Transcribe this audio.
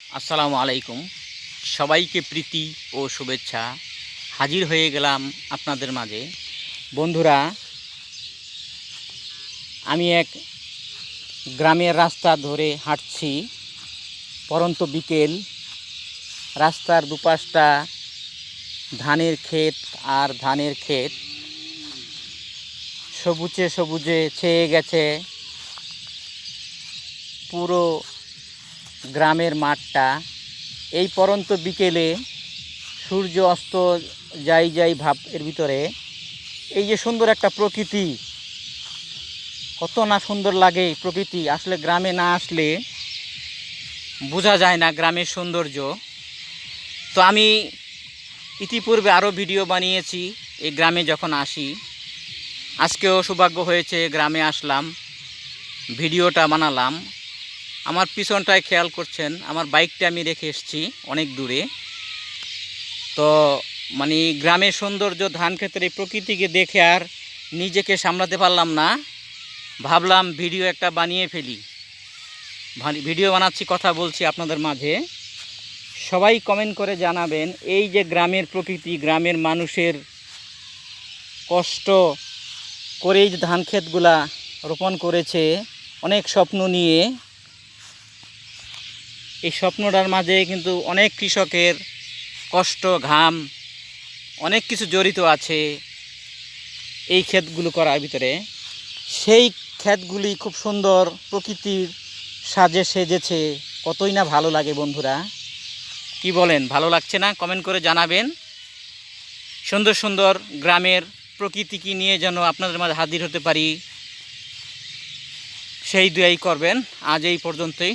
আসসালামু আলাইকুম। সবাইকে প্রীতি ও শুভেচ্ছা। হাজির হয়ে গেলাম আপনাদের মাঝে। বন্ধুরা, আমি এক গ্রামের রাস্তা ধরে হাঁটছি। পরন্ত বিকেল। রাস্তার দুপাশটা ধানের ক্ষেত আর ধানের ক্ষেত। সবুজে সবুজে ছেয়ে গেছে। পুরো গ্রামের মাঠটা, এই পরন্ত বিকেলে সূর্য অস্ত যাই যাই ভাব এর ভিতরে, এই যে সুন্দর একটা প্রকৃতি, কত না সুন্দর লাগে প্রকৃতি। আসলে গ্রামে না আসলে বোঝা যায় না গ্রামের সৌন্দর্য। তো আমি ইতিপূর্বে আরও ভিডিও বানিয়েছি এই গ্রামে যখন আসি। আজকেও সৌভাগ্য হয়েছে গ্রামে আসলাম, ভিডিওটা বানালাম। আমার পিছনটায় খেয়াল করছেন, আমার বাইকটা আমি রেখে এসেছি অনেক দূরে। তো মানে গ্রামের সৌন্দর্য, ধান ক্ষেতের এই প্রকৃতিকে দেখে আর নিজেকে সামলাতে পারলাম না। ভাবলাম ভিডিও একটা বানিয়ে ফেলি। ভিডিও বানাচ্ছি, কথা বলছি আপনাদের মাঝে। সবাই কমেন্ট করে জানাবেন, এই যে গ্রামের প্রকৃতি, গ্রামের মানুষের কষ্ট করে এই যে ধান ক্ষেতগুলা রোপণ করেছে, অনেক স্বপ্ন নিয়ে এই স্বপ্নটার মাঝে কিন্তু অনেক কৃষকের কষ্ট, ঘাম, অনেক কিছু জড়িত আছে এই ক্ষেতগুলো করার ভিতরে। সেই ক্ষেতগুলি খুব সুন্দর প্রকৃতির সাজে সেজেছে, কতই না ভালো লাগে বন্ধুরা। কি বলেন, ভালো লাগছে না? কমেন্ট করে জানাবেন। সুন্দর সুন্দর গ্রামের প্রকৃতি কি নিয়ে যেন আপনাদের মাঝে হাজির হতে পারি, সেই দুয়াই করবেন। আজ এই পর্যন্তই।